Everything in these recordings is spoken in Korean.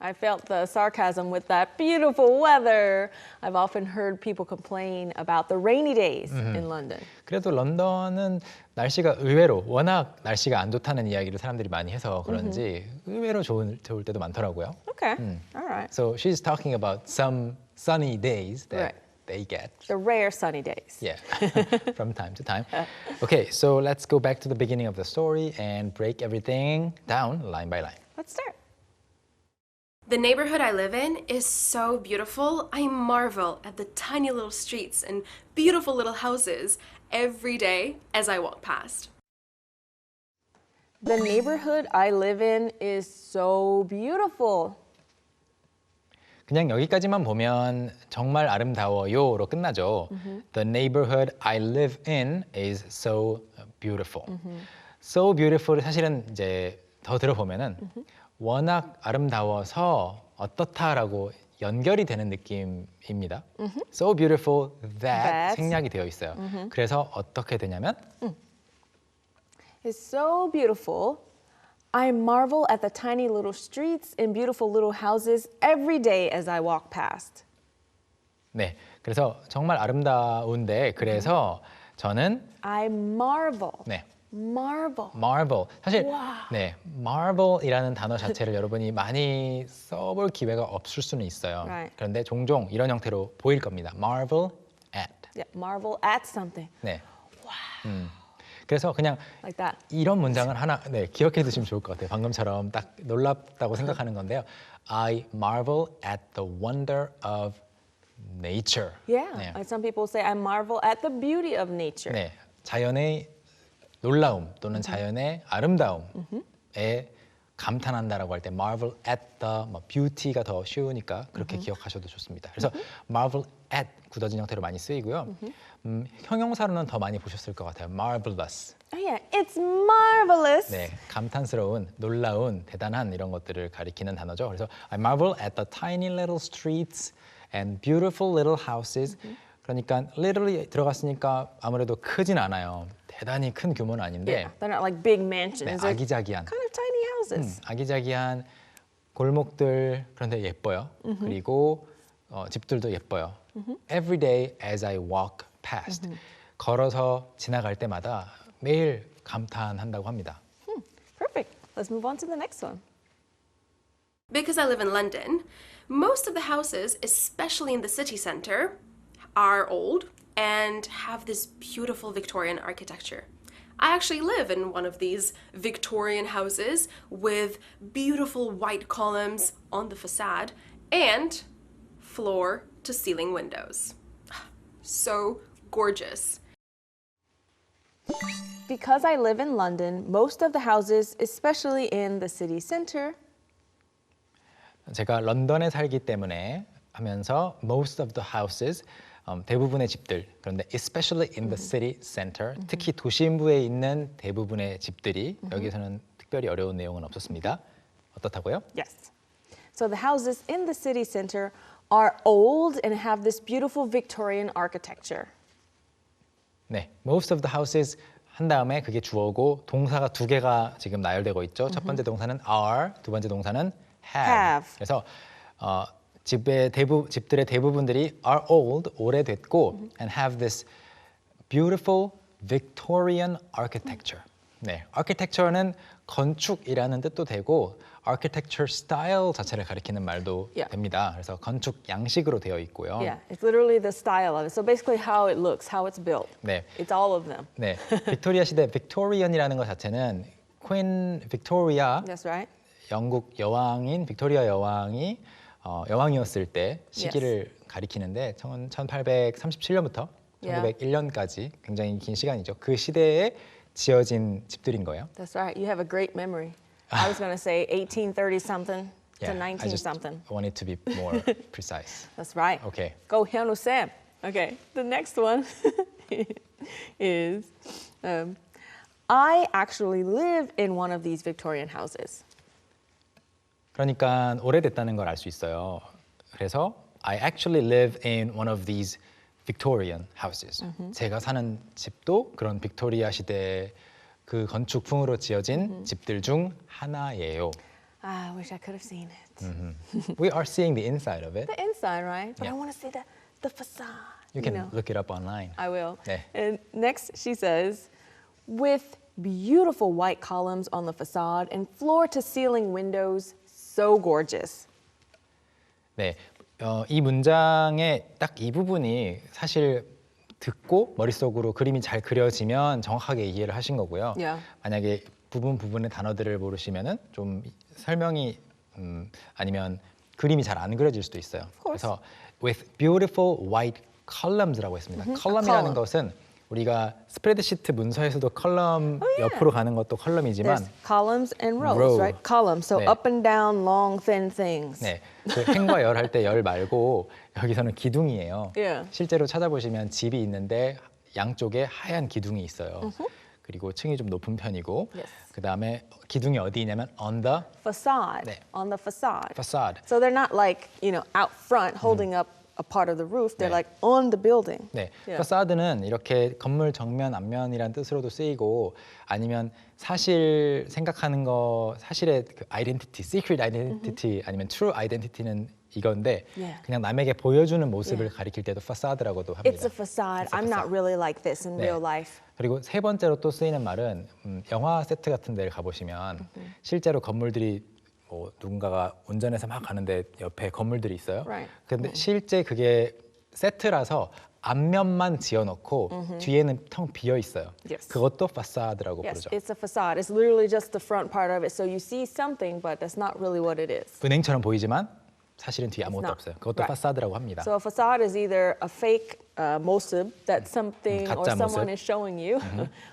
I felt the sarcasm with that beautiful weather. I've often heard people complain about the rainy days in London. 그래도 런던은 날씨가 의외로 워낙 날씨가 안 좋다는 이야기를 사람들이 많이 해서 그런지 의외로 좋은, 좋을 때도 많더라고요. Okay. All right. So she's talking about some sunny days that Right. they get. The rare sunny days. Yeah, from time to time. Okay, so let's go back to the beginning of the story and break everything down line by line. Let's start. The neighborhood I live in is so beautiful. I marvel at the tiny little streets and beautiful little houses every day as I walk past. The neighborhood I live in is so beautiful. 그냥 여기까지만 보면 정말 아름다워요로 끝나죠. The neighborhood I live in is so beautiful. So beautiful 사실은 이제 더 들어보면은 워낙 아름다워서 어떻다라고 연결이 되는 느낌입니다. So beautiful that, That. 생략이 되어 있어요. 그래서 어떻게 되냐면 It's so beautiful. I marvel at the tiny little streets and beautiful little houses every day as I walk past. 네, 그래서 정말 아름다운데 그래서 저는 I marvel. 네. Marvel. marvel. 사실 와. 네, marvel이라는 단어 자체를 여러분이 많이 써볼 기회가 없을 수는 있어요. Right. 그런데 종종 이런 형태로 보일 겁니다. marvel at. Yeah, marvel at something 네. 음. 그래서 그냥 like that. 이런 문장을 하나 네, 기억해 두시면 좋을 것 같아요. 방금처럼 딱 놀랍다고 생각하는 건데요. I marvel at the wonder of nature. Yeah. 네. Like some people say, I marvel at the beauty of nature. 네, 자연의 놀라움 또는 자연의 아름다움에 감탄한다라고 할 때 marvel at the 뭐 beauty가 더 쉬우니까 그렇게 기억하셔도 좋습니다. 그래서 marvel at 굳어진 형태로 많이 쓰이고요. 음, 형용사로는 더 많이 보셨을 것 같아요. marvelous. Oh, yeah. It's marvelous. 네, 감탄스러운, 놀라운, 대단한 이런 것들을 가리키는 단어죠. 그래서 I marvel at the tiny little streets and beautiful little houses. 그러니까 literally 들어갔으니까 아무래도 크진 않아요. 대단히 큰 규모는 아닌데 Yeah. They're not like big 네, mansions. They're 아기자기한, kind of tiny 음, houses. 아기자기한 골목들 그런데 예뻐요. 그리고 어, 집들도 예뻐요. Every day as I walk past. 걸어서 지나갈 때마다 매일 감탄한다고 합니다. Perfect. Let's move on to the next one. Because I live in London, most of the houses, especially in the city centre, are old and have this beautiful Victorian architecture. I actually live in one of these Victorian houses with beautiful white columns on the facade and floor to ceiling windows. So gorgeous. Because I live in London, most of the houses, especially in the city center, 제가 런던에 살기 때문에 하면서 most of the houses 음, 대부분의 집들 그런데 especially in the city center 특히 도심부에 있는 대부분의 집들이 여기서는 특별히 어려운 내용은 없었습니다. 어떻다고요? yes. So the houses in the city center are old and have this beautiful Victorian architecture. 네, most of the houses 한 다음에 그게 주어고 동사가 두 개가 지금 나열되고 있죠. 첫 번째 동사는 are, 두 번째 동사는 have. Have. 그래서 어, 집의 대부 집들의 대부분들이 are old, 오래됐고 and have this beautiful Victorian architecture. 네, architecture는 건축이라는 뜻도 되고 architecture style 자체를 가리키는 말도 Yeah. 됩니다. 그래서 건축 양식으로 되어 있고요. Yeah, it's literally the style of it. So basically, how it looks, how it's built. 네. It's all of them. 네, 빅토리아 시대 빅토리언이라는 것 자체는 퀸 빅토리아 That's right. 영국 여왕인 빅토리아 여왕이 어, 여왕이었을 때 시기를 가리키는데 1837년부터 Yeah. 1901년까지 굉장히 긴 시간이죠. 그 시대에 지어진 집들인 거예요. That's right. You have a great memory. I was going to say 1830 something to I 19 just something. wanted to be more precise. That's right. Okay. Go Hyunwoo Sam. Okay. The next one is um, I actually live in one of these Victorian houses. 그러니까 오래됐다는 걸 알 수 있어요. 그래서 I actually live in one of these Victorian houses. 제가 사는 집도 그런 빅토리아 시대 그 건축풍으로 지어진 집들 중 하나예요. I wish I could have seen it. We are seeing the inside of it. The inside, right? But I Yeah. want to see the, the facade. You can know. look it up online. I will. 네. And next, she says, with beautiful white columns on the facade and floor to ceiling windows, so gorgeous. 네, 어, 이 문장의 딱 이 부분이 사실 듣고 머릿속으로 그림이 잘 그려지면 정확하게 이해를 하신 거고요. Yeah. 만약에 부분 부분의 단어들을 모르시면은 좀 설명이 음, 아니면 그림이 잘 안 그려질 수도 있어요. 그래서 with beautiful white columns라고 했습니다. 컬럼이라는 column. 것은 우리가 스프레드시트 문서에서도 컬럼 옆으로 가는 것도 컬럼이지만 There's columns and rows, row. right? Columns, so 네. up and down, long, thin things. 네, 그 행과 열 할 때 열 말고 여기서는 기둥이에요. Yeah. 실제로 찾아보시면 집이 있는데 양쪽에 하얀 기둥이 있어요. 그리고 층이 좀 높은 편이고 Yes. 그 다음에 기둥이 어디 있냐면 on the Facade, 네. on the facade. facade. So they're not like, you know, out front holding up a part of the roof. They're 네. like on the building. 네, Yeah. 파사드는 이렇게 건물 정면 앞면이란 뜻으로도 쓰이고 아니면 사실 생각하는 거 사실의 그 아이덴티티, secret identity 아니면 true identity는 이건데 Yeah. 그냥 남에게 보여주는 모습을. 가리킬 때도 파사드라고도 합니다. It's a facade. I'm not really like this in 네. real life. 그리고 세 번째로 또 쓰이는 말은 음, 영화 세트 같은 데를 가보시면 실제로 건물들이 뭐 누군가가 운전해서 막 가는데 옆에 건물들이 있어요. Right. 근데 실제 그게 세트라서 앞면만 지어놓고 뒤에는 텅 비어 있어요. Yes. 그것도 파사드라고 Yes, 부르죠. it's a facade. It's literally just the front part of it. So you see something, but that's not really what it is. 은행처럼 보이지만 사실은 뒤에 아무것도 not. 없어요. 그것도 Right. 파사드라고 합니다. So a facade is either a fake uh, mossib that something or 가짜 someone 모습. is showing you,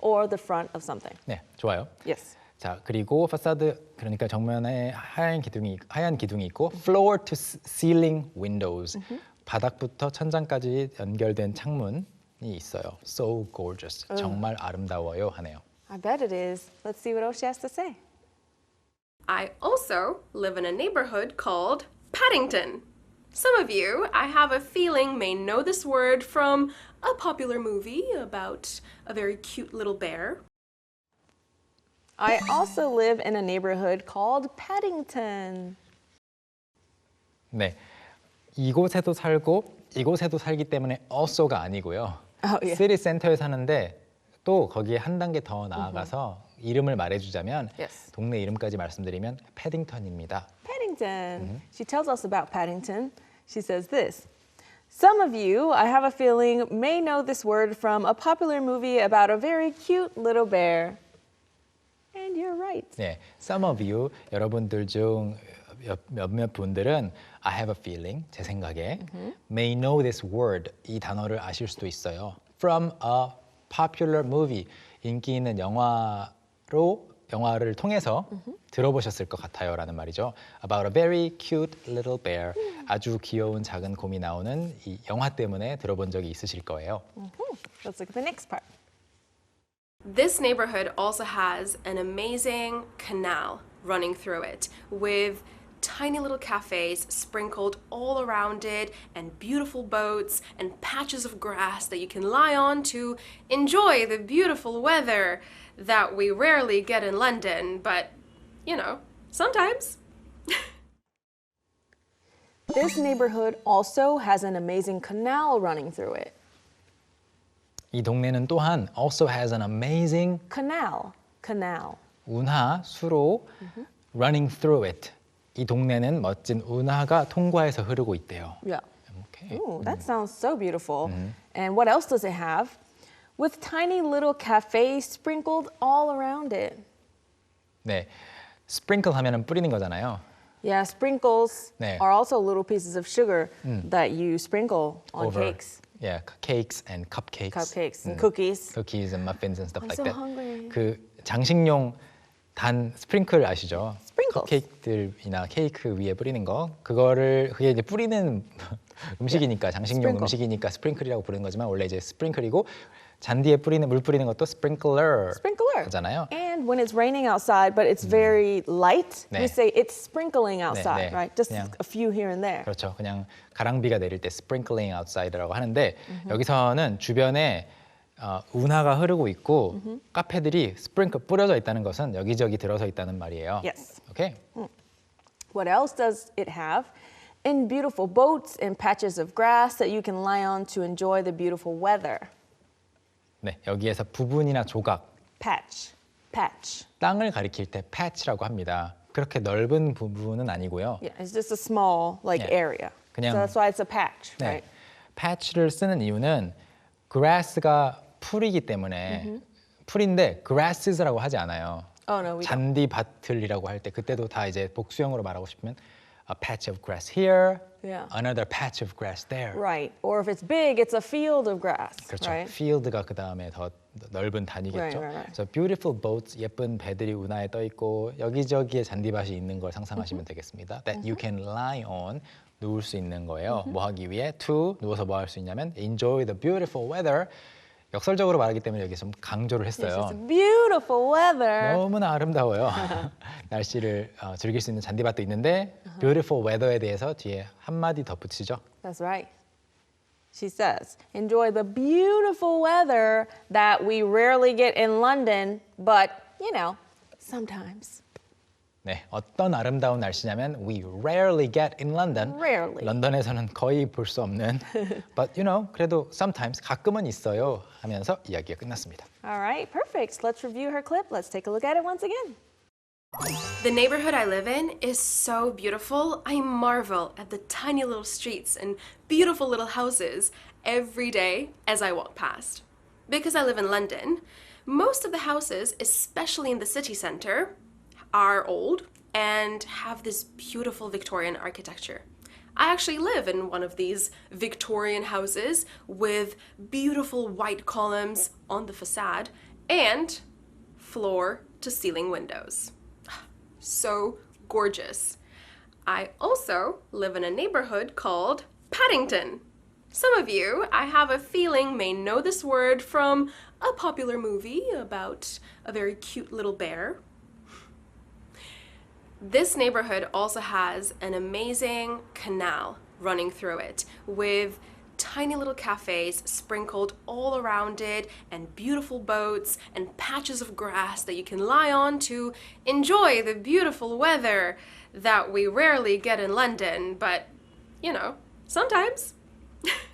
or the front of something. 네, 좋아요. Yes. 자 그리고 파사드 그러니까 정면에 하얀 기둥이 하얀 기둥이 있고 floor to ceiling windows 바닥부터 천장까지 연결된 창문이 있어요. So gorgeous 정말 아름다워요 하네요. I bet it is. Let's see what else she has to say. I also live in a neighborhood called Paddington. Some of you, I have a feeling, may know this word from a popular movie about a very cute little bear. I also live in a neighborhood called Paddington. 네, 이곳에도 살고 이곳에도 살기 때문에 also가 아니고요. Oh, yeah. 시티 센터에 사는데 또 거기에 한 단계 더 나아가서 이름을 말해주자면 Yes. 동네 이름까지 말씀드리면 패딩턴입니다. Paddington. She tells us about Paddington. She says this Some of you, I have a feeling, may know this word from a popular movie about a very cute little bear. And you're right. 네, some of you 여러분들 중 몇- 몇몇 분들은 I have a feeling 제 생각에 may know this word 이 단어를 아실 수도 있어요. From a popular movie 인기 있는 영화로 영화를 통해서 들어보셨을 것 같아요라는 말이죠. About a very cute little bear 아주 귀여운 작은 곰이 나오는 이 영화 때문에 들어본 적이 있으실 거예요. Let's look at the next part. This neighborhood also has an amazing canal running through it with tiny little cafes sprinkled all around it and beautiful boats and patches of grass that you can lie on to enjoy the beautiful weather that we rarely get in London, but you know, sometimes. This neighborhood also has an amazing canal running through it. 이 동네는 또한 also has an amazing Canal. Canal. 운하 수로 running through it. 이 동네는 멋진 운하가 통과해서 흐르고 있대요. Yeah. 오케이. Ooh, that sounds so beautiful. And what else does it have? With tiny little cafes sprinkled all around it. 네, sprinkle 하면은 뿌리는 거잖아요. Yeah, sprinkles 네. are also little pieces of sugar that you sprinkle on over cakes, Yeah, cakes and cupcakes. cupcakes, and cookies. cookies and muffins and stuff I'm like so that. hungry. 그 장식용 단 스프링클 아시죠? Sprinkles. 컵케이크들이나 케이크 위에 뿌리는 거. 그거를 그게 이제 뿌리는 음식이니까 장식용 Sprinkle. 음식이니까 스프링클이라고 부르는 거지만 원래 이제 스프링클이고 잔디에 뿌리는 물 뿌리는 것도 스프링클러. Sprinkler. 잖아요. And when it's raining outside, but it's very light, 네. we say it's sprinkling outside, 네. right? Just 그냥- a few here and there. 그렇죠. 그냥 가랑비가 내릴 때 sprinkling outside라고 하는데 여기서는 주변에 어, 운하가 흐르고 있고 카페들이 스프링클 뿌려져 있다는 것은 여기저기 들어서 있다는 말이에요. Yes. 오케이. What else does it have? In beautiful boats and patches of grass that you can lie on to enjoy the beautiful weather. 네, 여기에서 부분이나 조각, Patch. Patch. 땅을 가리킬 때 patch라고 합니다. 그렇게 넓은 부분은 아니고요. Yeah, it's just a small like Yeah. area. 그냥- so that's why it's a patch, 네, right? patch를 쓰는 이유는 grass가 풀이기 때문에 풀인데 grasses라고 하지 않아요. Oh no, we don't. 잔디밭을이라고 할 때 그때도 다 이제 복수형으로 말하고 싶으면 a patch of grass here, Yeah. another patch of grass there. Right. Or if it's big, it's a field of grass, 그렇죠. right? field가 그 다음에 더 넓은 단위겠죠. Right, right, right. 그래서 beautiful boats 예쁜 배들이 운하에 떠 있고 여기저기에 잔디밭이 있는 걸 상상하시면 되겠습니다. That you can lie on 누울 수 있는 거예요. 뭐 하기 위해 to 누워서 뭐 할 수 있냐면 enjoy the beautiful weather. 역설적으로 말하기 때문에 여기 좀 강조를 It's 했어요. beautiful weather. 너무나 아름다워요. 날씨를 어, 즐길 수 있는 잔디밭도 있는데 beautiful weather에 대해서 뒤에 한 마디 덧붙이죠. That's right. She says, enjoy the beautiful weather that we rarely get in London, but, you know, sometimes. 네, 어떤 아름다운 날씨냐면 we rarely get in London. Rarely. 런던에서는 거의 볼 수 없는 but you know 그래도 sometimes 가끔은 있어요 하면서 이야기가 끝났습니다. All right, perfect. Let's review her clip. Let's take a look at it once again. The neighborhood I live in is so beautiful. I marvel at the tiny little streets and beautiful little houses every day as I walk past. Because I live in London, most of the houses, especially in the city centre, are old and have this beautiful Victorian architecture. I actually live in one of these Victorian houses with beautiful white columns on the facade and floor to ceiling windows so gorgeous. I also live in a neighborhood called Paddington. Some of you, I have a feeling, may know this word from a popular movie about a very cute little bear. This neighborhood also has an amazing canal running through it with tiny little cafes sprinkled all around it and beautiful boats and patches of grass that you can lie on to enjoy the beautiful weather that we rarely get in London, but you know, sometimes.